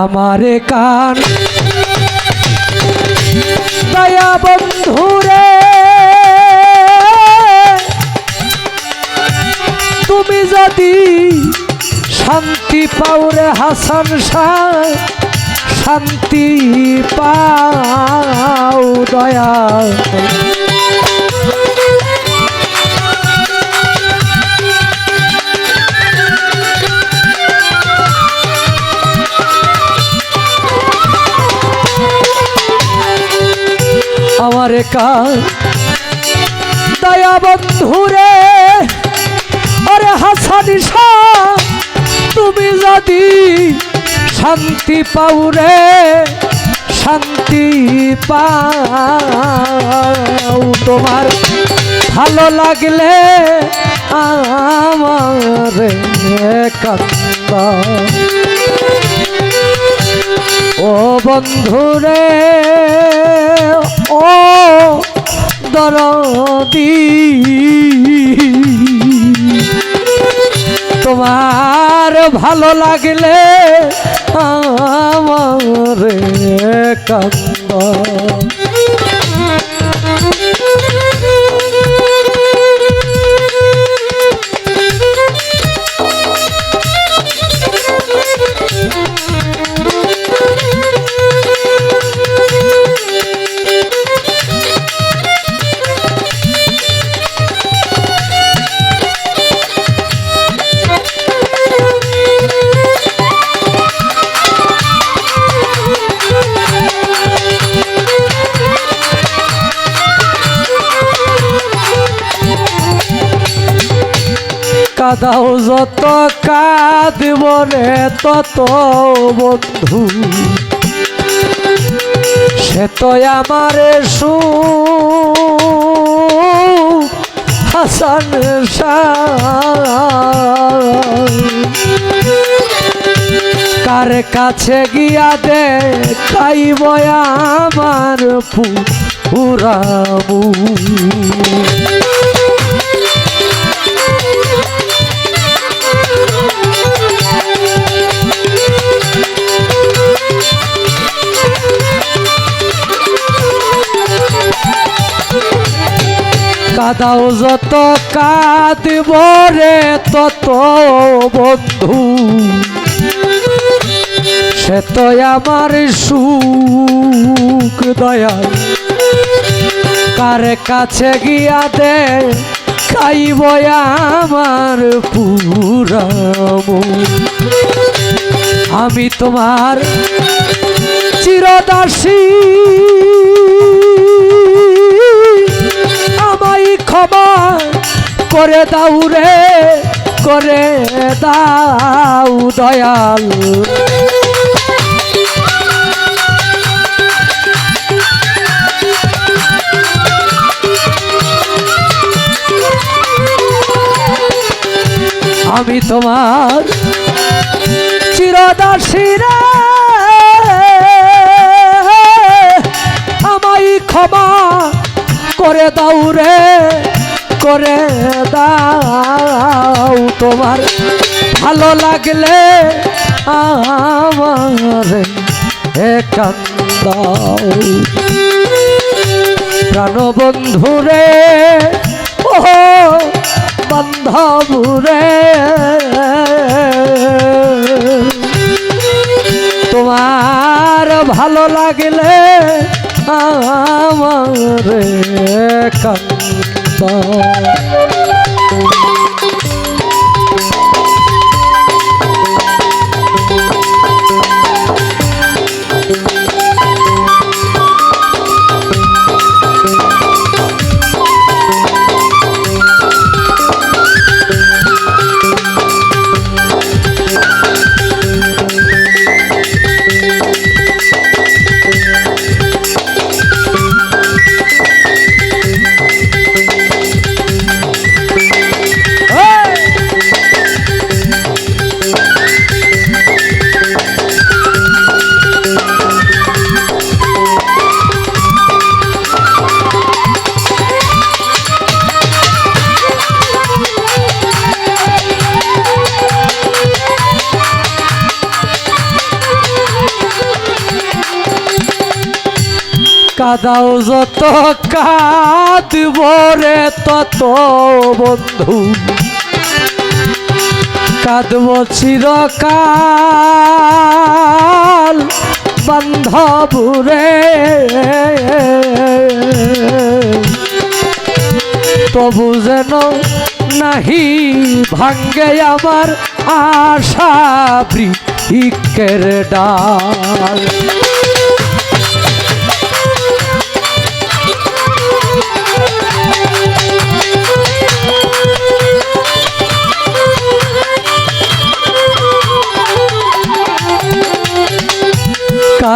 আমারে কান। দয়া বন্ধুরে তুমি যদি শান্তি পাওরে হাসান শাহ শান্তি পাও দয়া। কাজ দয়া বন্ধুরে আরে হাসানি তুমি যদি শান্তি পাউরে শান্তি পাও। তোমার ভালো লাগলে আমার কান্দা ও বন্ধুরে দরদি। তোমার ভালো লাগলে আমার কান্দ কাদাও যত কাঁদব রে তত বন্ধু। সে তো আমার সু হাসান কার কাছে গিয়া দে খাইব আমার পুরামু কাদাও যত কাঁদব রে তত বন্ধু। সে তো আমার সুখ দয়াল। কার কাছে গিয়া দে খাইব আমার পুরাম আমি তোমার চিরদাসী। ক্ষমা করে দাও রে, করে দাও দয়াল। আমি তোমার চিরদাসী রে, আমায় ক্ষমা করে দাও রে। করে দাও তোমার। ভালো লাগলে আমার একান্দাও প্রাণবন্ধুরে ও বান্ধবুরে। তোমার ভালো লাগলে আমার কান্দ কাদাও যত কাঁদব রে তত বন্ধু। কাঁদব চিরকাল বান্ধবুরে তবু যেন নাহি ভাঙ্গে আমার আশা বৃক্ষের ডাল।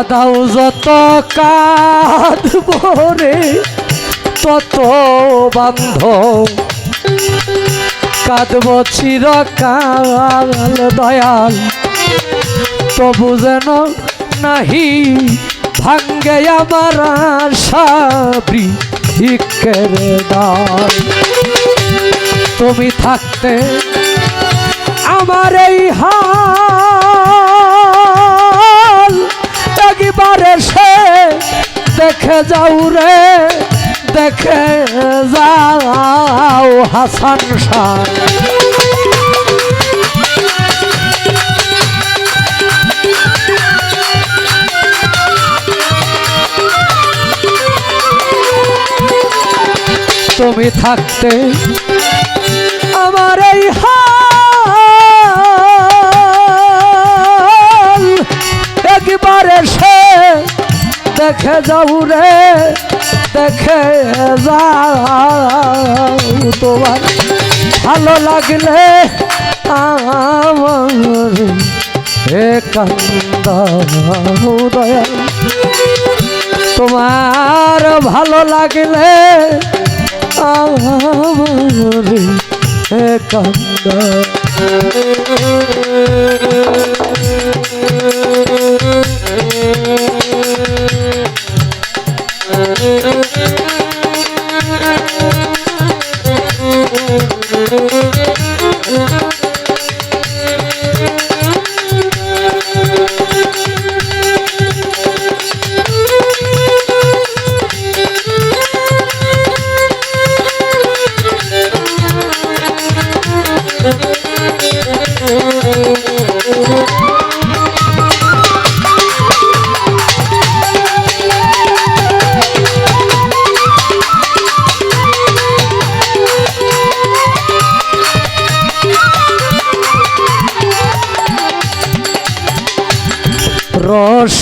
কাদাও যত কাঁদব রে তত বান্ধ কাঁদব চিরকাল দয়াল, তবু যেন নাহি ভাঙ্গে আমার সাবরি ডাল তুমি থাকতে আমার এই হাল একবার সে দেখে যাও রে দেখে যাও হাসান শাহ। তুমি থাকতে আমার এই দেখে যাও রে, দেখে যাও তোমার। ভালো লাগলে আমার হে কান্দা দয়া তোমার ভালো লাগলে আমার কান্দা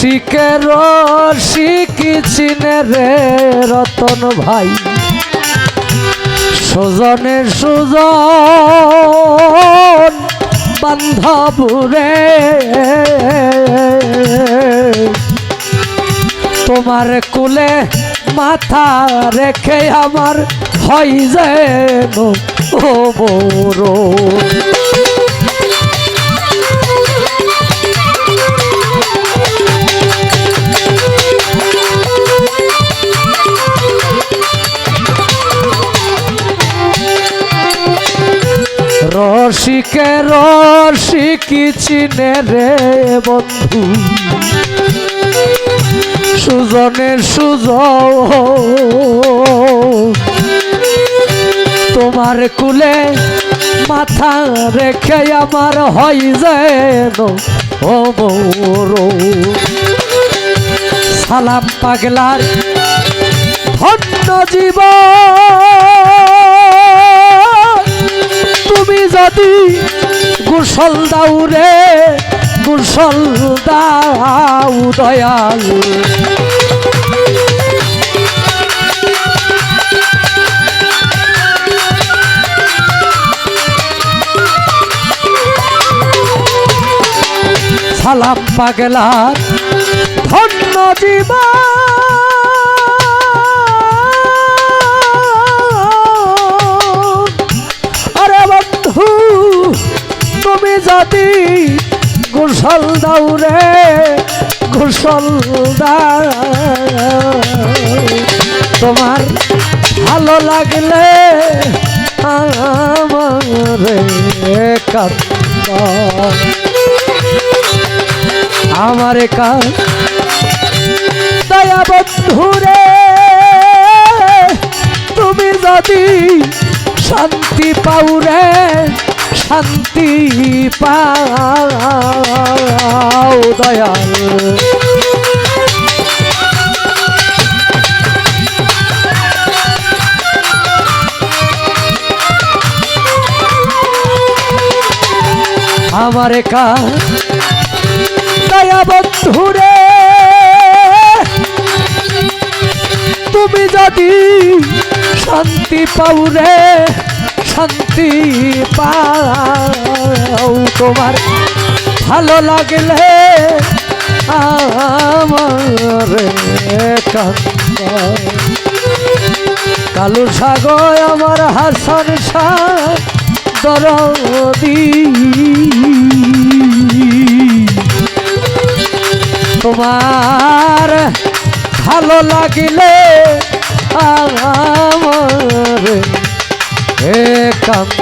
রসিকে রসিক চিনে রে রতন ভাই। সুজনে সুজন বান্ধবুরে। তোমার কুলে মাথা রেখে আমার হয় যেন ও মোরো রসিকে রসিকি চিনে রে বন্ধু। সুজনের সুজ তোমার কুলে মাথা রেখে আমার হয় যেন ও সালাম পাগলার ধন্য জীবন। যদি গোসল দাও রে গোসল দাও দয়াল। সালাম পাগলার ধন্য জীবন। আরে তুমি যদি গোসল দাও রে, গোসল দাও। তোমার ভালো লাগলে আমার কান্দ আমার দয়া তুমি যদি শান্তি পাউরে শান্তি পাও দয়াল। আমার কা দয়া বন্ধুরে তুমি যদি শান্তি পাও রে, শান্তি পাও তোমার। ভালো লাগলে আমার কালু সাগর আমার হাসর দরদি। তোমার ভালো লাগিলে আমার এ কান্দ